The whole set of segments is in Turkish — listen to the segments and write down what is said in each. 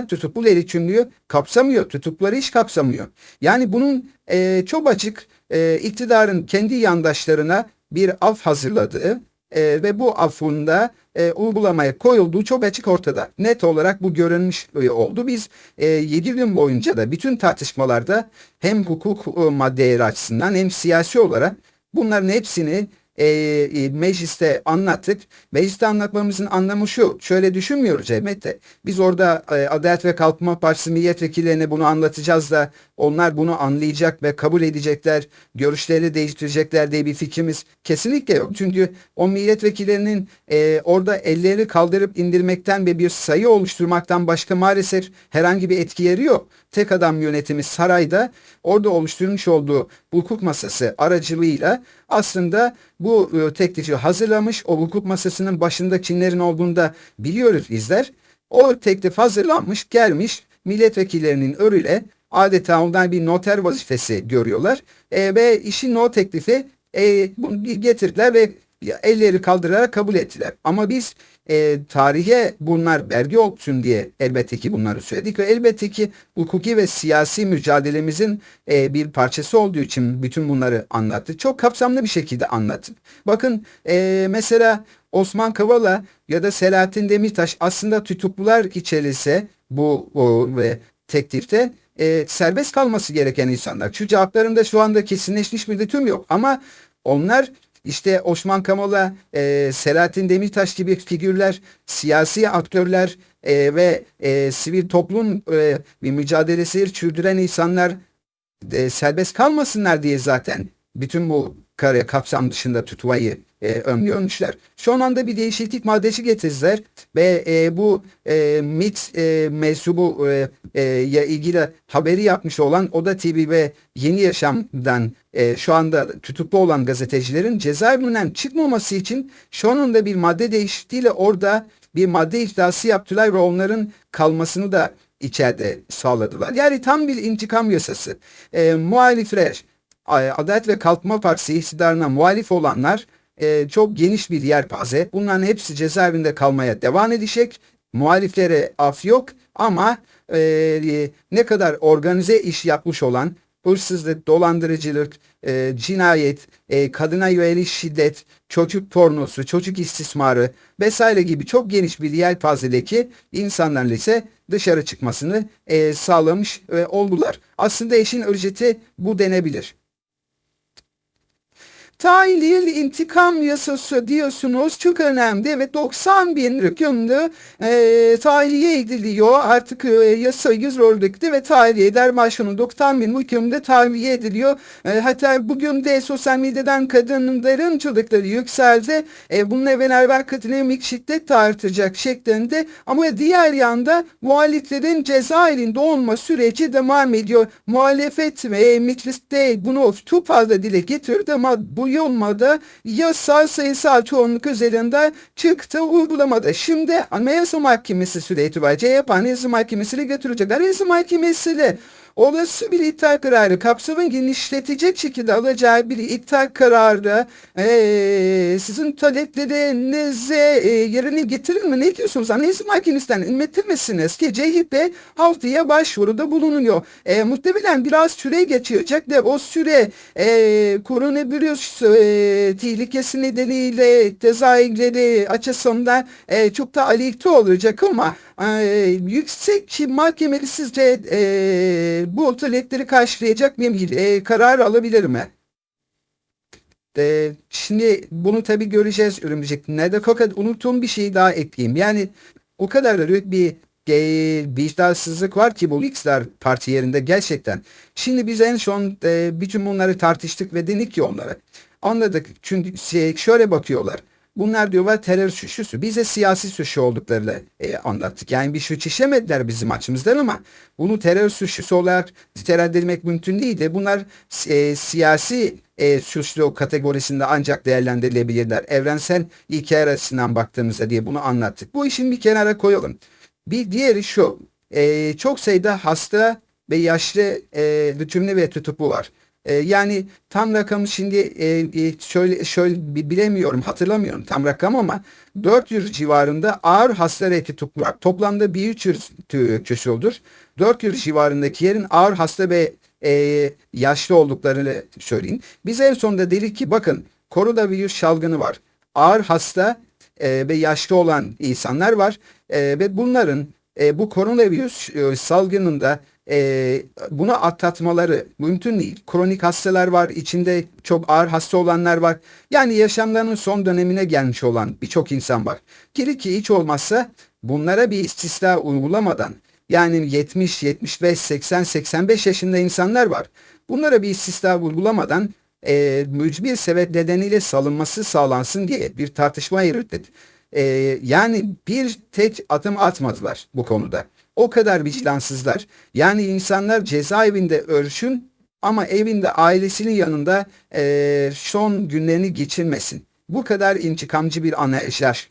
tutuklu erişimliği kapsamıyor. Tutukları hiç kapsamıyor. Yani bunun e, çok açık e, iktidarın kendi yandaşlarına bir af hazırladığı e, ve bu affında e, uygulamaya koyulduğu çok açık ortada. Net olarak bu görünmüş oldu. Biz e, 7 gün boyunca da bütün tartışmalarda hem hukuk e, maddeleri açısından hem siyasi olarak bunların hepsini e, e, mecliste anlattık. Mecliste anlatmamızın anlamı şu. Şöyle düşünmüyoruz elbette. Biz orada e, Adalet ve Kalkınma Partisi milletvekillerine bunu anlatacağız da onlar bunu anlayacak ve kabul edecekler, görüşleri değiştirecekler diye bir fikrimiz kesinlikle yok. Çünkü o milletvekillerinin e, orada elleri kaldırıp indirmekten ve bir sayı oluşturmaktan başka maalesef herhangi bir etkileri yok. Tek adam yönetimi sarayda orada oluşturmuş olduğu hukuk masası aracılığıyla aslında bu e, teklifi hazırlamış. O hukuk masasının başında kimlerin olduğunu da biliyoruz bizler. O teklif hazırlanmış, gelmiş milletvekillerinin önüyle adeta ondan bir noter vazifesi görüyorlar. E, ve işin o teklifi e, bunu getirdiler ve elleri kaldırarak kabul ettiler. Ama biz e, tarihe bunlar belge olsun diye elbette ki bunları söyledik ve elbette ki hukuki ve siyasi mücadelemizin e, bir parçası olduğu için bütün bunları anlattık. Çok kapsamlı bir şekilde anlattık. Bakın e, mesela Osman Kavala ya da Selahattin Demirtaş aslında tutuklular içerisinde bu o, ve teklifte e, serbest kalması gereken insanlar. Şu cevaplarında şu anda kesinleşmiş bir tüm yok ama onlar işte Osman Kavala, e, Selahattin Demirtaş gibi figürler, siyasi aktörler e, ve e, sivil toplum e, bir mücadelesi sürdüren insanlar e, serbest kalmasınlar diye zaten bütün bu kare kapsam dışında tutmayı e, önlüyormuşlar. Şu anda bir değişiklik maddesi getirdiler ve e, bu e, MIT e, mensubu e, e, ilgili haberi yapmış olan Oda TV ve Yeni Yaşam'dan e, şu anda tutuklu olan gazetecilerin cezaevinden çıkmaması için şu anda bir madde değişikliğiyle orada bir madde iddiası yaptılar ve onların kalmasını da içeride sağladılar. Yani tam bir intikam yasası. E, muhalifler, Adalet ve Kalkınma Partisi iktidarına muhalif olanlar e, çok geniş bir yelpaze. Bunların hepsi cezaevinde kalmaya devam edecek. Muhaliflere af yok ama e, ne kadar organize iş yapmış olan hırsızlık, dolandırıcılık, e, cinayet, e, kadına yönelik şiddet, çocuk pornosu, çocuk istismarı vesaire gibi çok geniş bir yelpazedeki insanların ise dışarı çıkmasını e, sağlamış e, oldular. Aslında işin özeti bu denebilir. Tahliil intikam yasası diyorsunuz çok önemli ve 90 bin hükümlü e, tahliye ediliyor. Artık e, yasa yürürlükte ve tahliye eder başkanı 90 bin hükümde tahliye ediliyor. E, hatta bugün de sosyal medyadan kadınların çocukları yükseldi. E, bununla beraber kadınlık şiddet de şeklinde ama diğer yanda muhaliflerin cezaevinde olma süreci devam ediyor. Muhalefet ve mecliste bunu çok fazla dile getirdi ama bu olmadı. Yasa sayısal çoğunluk üzerinde çıktı uygulamada. Şimdi Anayasa Mahkemesi süre itibariyle CHP Anayasa Mahkemesi'ne götürecekler. Anayasa Mahkemesi'yle olası bir iptal kararı kapsamını genişletecek şekilde alacağı bir iptal kararı e, sizin taleplerinize e, yerine getirir mi? Ne diyorsunuz? Anayasa Mahkemesi'nden inmetir misiniz ki CHP haftaya başvuruda bulunuyor. E, muhtemelen biraz süre geçecek de o süre e, koronavirüs e, tehlikesi nedeniyle cezaevleri açısından e, çok da aleyhte olacak ama e, yüksek mahkemeli sizce bu talepleri karşılayacak bir e, karar alabilir mi? E, şimdi bunu tabii göreceğiz önümüzdeki günlerde. Fakat unuttuğum bir şeyi daha ekleyeyim. Yani o kadar büyük bir e, vicdansızlık var ki bu iktidar parti yerinde gerçekten. Şimdi biz en son e, bütün bunları tartıştık ve dedik ki onlara. Anladık. Çünkü şey, şöyle bakıyorlar. Bunlar diyorlar terör suçlusu. Bize siyasi suçlu olduklarını e, anlattık. Yani bir suç işlemediler bizim açımızdan ama bunu terör suçlusu olarak nitelendirmek mümkün değil de bunlar e, siyasi e, suçlu kategorisinde ancak değerlendirilebilirler. Evrensel ilkeler açısından baktığımızda diye bunu anlattık. Bu işin bir kenara koyalım. Bir diğeri şu. E, çok sayıda hasta ve yaşlı e, bütünlü ve tutuklu var. E, yani tam rakamı şimdi e, e, şöyle şöyle bi- bilemiyorum, hatırlamıyorum tam rakam ama 400 civarında ağır hasta reti toplam- toplamda 1300 tü- küsurdur. 400 civarındaki yerin ağır hasta ve e, yaşlı olduklarını söyleyeyim. Biz en sonunda dedik ki bakın koronavirüs salgını var. Ağır hasta ve yaşlı olan insanlar var ve bunların e, bu koronavirüs e, salgınında e, bunu atlatmaları mümkün değil. Kronik hastalar var, içinde çok ağır hasta olanlar var. Yani yaşamlarının son dönemine gelmiş olan birçok insan var. Ki ki hiç olmazsa bunlara bir istisna uygulamadan yani 70, 75, 80, 85 yaşında insanlar var. Bunlara bir istisna uygulamadan e, mücbir sebep nedeniyle salınması sağlansın diye bir tartışma yürüttü. E, yani bir tek adım atmadılar bu konuda. O kadar vicdansızlar. Yani insanlar cezaevinde ölsün ama evinde ailesinin yanında e, son günlerini geçirmesin. Bu kadar intikamcı bir anlayışlar.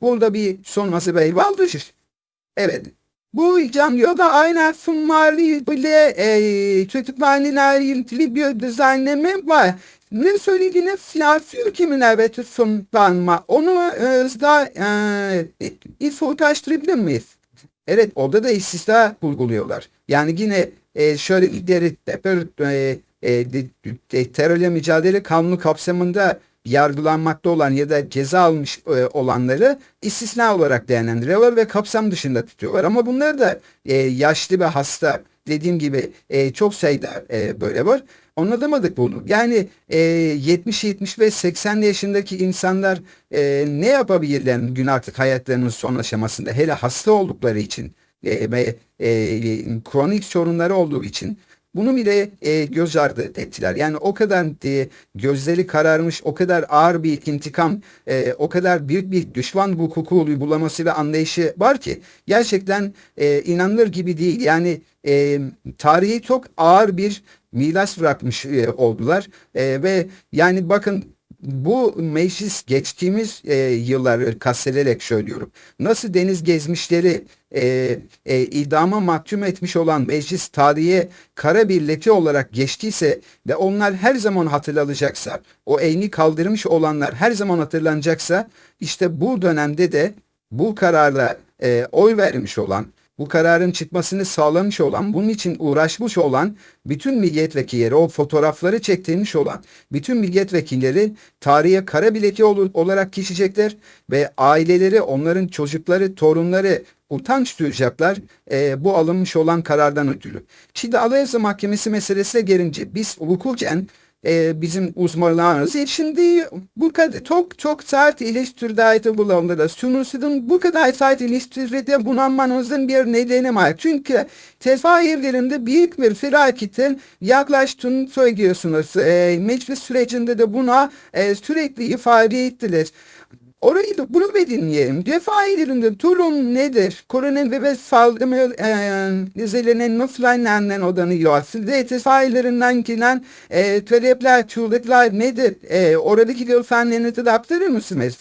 Burada bir sonması bey vardır. Evet. Bu camyoda aynı sunmali bile e, çocuklarla ilgili bir düzenleme var. Ne söylediğine siyasi kimine ve sunlanma. Onu e, da e, miyiz? Evet orada da istisna uyguluyorlar. Yani yine e, şöyle ileri e, e, de- terörle mücadele kanunu kapsamında yargılanmakta olan ya da ceza almış e, olanları istisna olarak değerlendiriyorlar ve kapsam dışında tutuyorlar. Ama bunlar da e, yaşlı ve hasta dediğim gibi e, çok sayıda böyle var. Anlatamadık bunu. Yani e, 70, 70 ve 80 yaşındaki insanlar ne yapabilirler gün artık hayatlarının son aşamasında hele hasta oldukları için ve kronik sorunları olduğu için bunu bile e, göz ardı ettiler. Yani o kadar e, gözleri kararmış, o kadar ağır bir intikam, e, o kadar büyük bir düşman hukuku uygulaması ve anlayışı var ki gerçekten e, inanılır gibi değil. Yani e, tarihi çok ağır bir miras bırakmış e, oldular E, ve yani bakın bu meclis geçtiğimiz e, yılları kastederek söylüyorum. Nasıl deniz gezmişleri e, e, idama mahkum etmiş olan meclis tarihe kara bir leke olarak geçtiyse ve onlar her zaman hatırlanacaksa, o elini kaldırmış olanlar her zaman hatırlanacaksa, işte bu dönemde de bu kararla e, oy vermiş olan, bu kararın çıkmasını sağlamış olan, bunun için uğraşmış olan bütün milletvekilleri, o fotoğrafları çektirmiş olan bütün milletvekilleri tarihe kara bileti ol- olarak geçecekler ve aileleri, onların çocukları, torunları utanç duyacaklar e, bu alınmış olan karardan ötürü. Şimdi Anayasa Mahkemesi meselesine gelince biz hukuken e, bizim uzmanlarımız şimdi bu kadar çok çok sert eleştiride bulundular. Sunusunun bu kadar sert eleştiride bulunmanızın bir nedeni var. Çünkü tezahürlerinde büyük bir felaketin yaklaştığını söylüyorsunuz. E, meclis sürecinde de buna e, sürekli ifade ettiler. Orayı da bunu bir dinleyelim. Defaillerinde durum nedir? Koronavirüs salgını e, üzerine nasıl önlemler odanıyor? Size defaillerinden gelen e, talepler, çığlıklar nedir? E, oradaki görsenlerinizi de aktarır mısınız?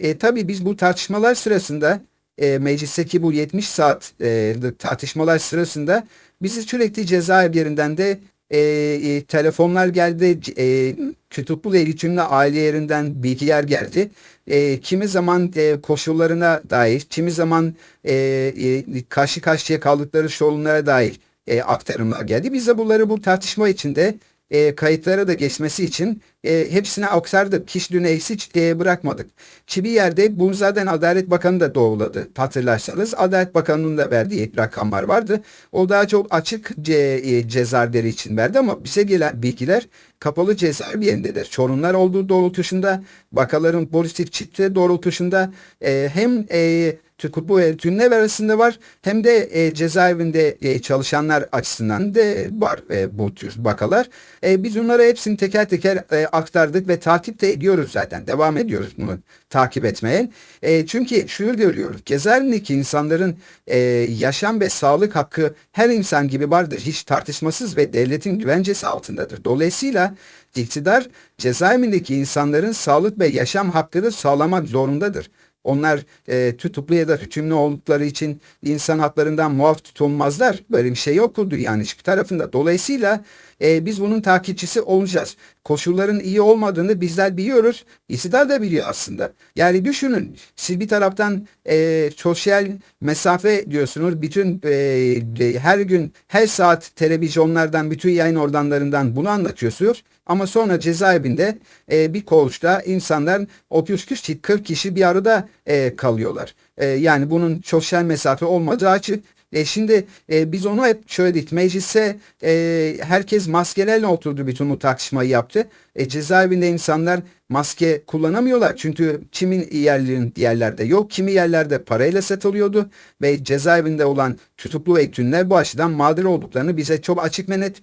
E, tabii biz bu tartışmalar sırasında e, meclisteki bu 70 saat e, tartışmalar sırasında bizi sürekli cezaevlerinden de e, e, telefonlar geldi, e, tutuklu iletişimle ailelerinden bilgiler geldi. E, kimi zaman e, koşullarına dair, kimi zaman e, e, karşı karşıya kaldıkları sorunlara dair e, aktarımlar geldi. Biz de bunları bu tartışma içinde e, kayıtlara da geçmesi için e, hepsine aktardık. Kişiliğini eksik e, bırakmadık. Bir yerde bu zaten Adalet Bakanı da doğruladı. Hatırlarsanız Adalet Bakanı'nın da verdiği rakamlar vardı. O daha çok açık ce, e, cezaevleri için verdi ama bize gelen bilgiler kapalı cezaeviyendedir. Sorunlar olduğu doğrultusunda, vakaların pozitif çıktığı doğrultusunda e, hem e, bu tümler arasında var hem de e, cezaevinde e, çalışanlar açısından de var e, bu tür vakalar. E, biz onlara hepsini teker teker e, aktardık ve takip de ediyoruz zaten. Devam ediyoruz bunu takip etmeye. E, çünkü şunu görüyoruz. Cezaevindeki insanların e, yaşam ve sağlık hakkı her insan gibi vardır. Hiç tartışmasız ve devletin güvencesi altındadır. Dolayısıyla iktidar cezaevindeki insanların sağlık ve yaşam hakkını sağlamak zorundadır. Onlar e, tutuklu ya da hükümlü oldukları için insan haklarından muaf tutulmazlar. Böyle bir şey yoktu yani hiçbir tarafında. Dolayısıyla e, biz bunun takipçisi olacağız. Koşulların iyi olmadığını bizler biliyoruz. İktidar da biliyor aslında. Yani düşünün siz bir taraftan e, sosyal mesafe diyorsunuz. Bütün e, her gün her saat televizyonlardan bütün yayın organlarından bunu anlatıyorsunuz. Ama sonra cezaevinde e, bir koğuşta insanlar 30 kişi 40 kişi bir arada e, kalıyorlar. E, yani bunun sosyal mesafe olmadığı açık. E şimdi e, biz onu hep söyledik. Meclise e, herkes maskelerle oturdu bütün bu tartışmayı yaptı. E, cezaevinde insanlar maske kullanamıyorlar. Çünkü kimin yerlerin yerlerde yok, kimi yerlerde parayla satılıyordu ve cezaevinde olan tutuklu eğitimler bu açıdan mağdur olduklarını bize çok açık ve net.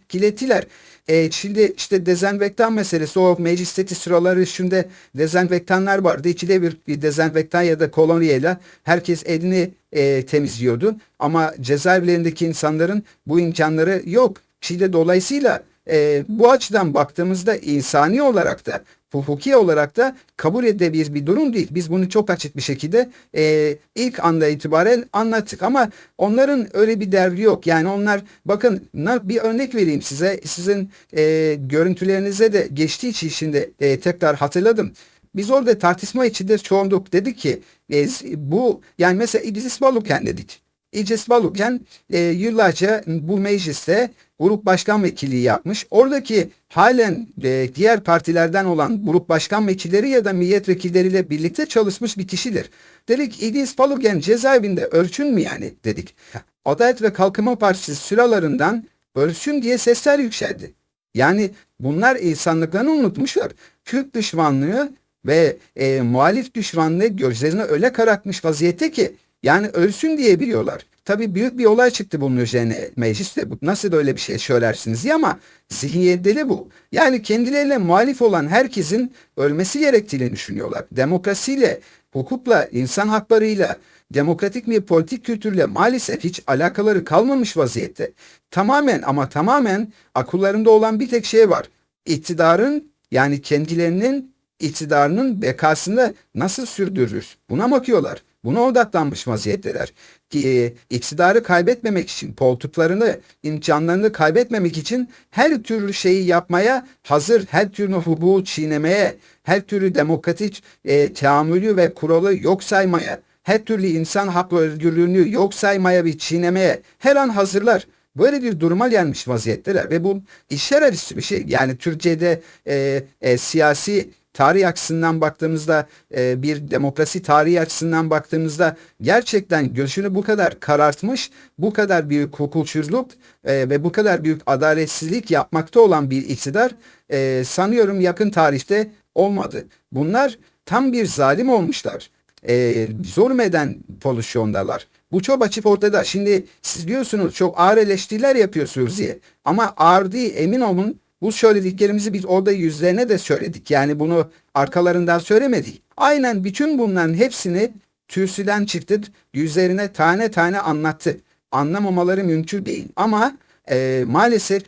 E, şimdi işte dezenfektan meselesi o meclisteki sıraları üstünde dezenfektanlar vardı. İçinde bir, bir dezenfektan ya da kolonyayla herkes elini e, temizliyordu. Ama cezaevlerindeki insanların bu imkanları yok. Şimdi dolayısıyla e, bu açıdan baktığımızda insani olarak da hukuki olarak da kabul edilebilir bir durum değil. Biz bunu çok açık bir şekilde e, ilk anda itibaren anlattık ama onların öyle bir derdi yok. Yani onlar bakın bir örnek vereyim size. Sizin e, görüntülerinize de geçtiği için şimdi e, tekrar hatırladım. Biz orada tartışma içinde çoğunduk. Dedik ki e, bu yani mesela İdris Baluken dedik. İdris Baluken e, yıllarca bu mecliste grup başkan vekilliği yapmış. Oradaki halen e, diğer partilerden olan grup başkan vekilleri ya da milletvekilleriyle birlikte çalışmış bir kişidir. Dedik İdris Baluken cezaevinde ölçün mü yani dedik. Adalet ve Kalkınma Partisi sıralarından ölçün diye sesler yükseldi. Yani bunlar insanlıklarını unutmuşlar. Kürt düşmanlığı ve e, muhalif düşmanlığı gözlerine öyle karartmış vaziyette ki yani ölsün diye biliyorlar. Tabii büyük bir olay çıktı bunun üzerine mecliste. Bu- Nasıl böyle bir şey söylersiniz diye ama zihniyetleri bu. Yani kendilerine muhalif olan herkesin ölmesi gerektiğini düşünüyorlar. Demokrasiyle, hukukla, insan haklarıyla, demokratik bir politik kültürle maalesef hiç alakaları kalmamış vaziyette. Tamamen ama tamamen akıllarında olan bir tek şey var. İktidarın yani kendilerinin iktidarının bekasını nasıl sürdürür? Buna bakıyorlar. Buna odaklanmış vaziyetteler. Ki, e, iktidarı kaybetmemek için, koltuklarını, imkanlarını kaybetmemek için her türlü şeyi yapmaya hazır, her türlü hukuku çiğnemeye, her türlü demokratik e, teamülü ve kuralı yok saymaya, her türlü insan hak özgürlüğünü yok saymaya ve çiğnemeye her an hazırlar. Böyle bir duruma gelmiş vaziyetteler ve bu işler arası bir şey. Yani Türkiye'de e, e, siyasi tarih açısından baktığımızda e, bir demokrasi tarihi açısından baktığımızda gerçekten gözünü bu kadar karartmış, bu kadar büyük hukuksuzluk e, ve bu kadar büyük adaletsizlik yapmakta olan bir iktidar e, sanıyorum yakın tarihte olmadı. Bunlar tam bir zalim olmuşlar. E, zulmeden pozisyondalar. Bu çok açık ortada. Şimdi siz diyorsunuz çok ağır eleştiriler yapıyorsunuz diye. Ama ağır değil emin olun bu söylediklerimizi biz orada yüzlerine de söyledik. Yani bunu arkalarından söylemedik. Aynen bütün bunların hepsini Türsü'den çıktı. Yüzlerine tane tane anlattı. Anlamamaları mümkün değil. Ama e, maalesef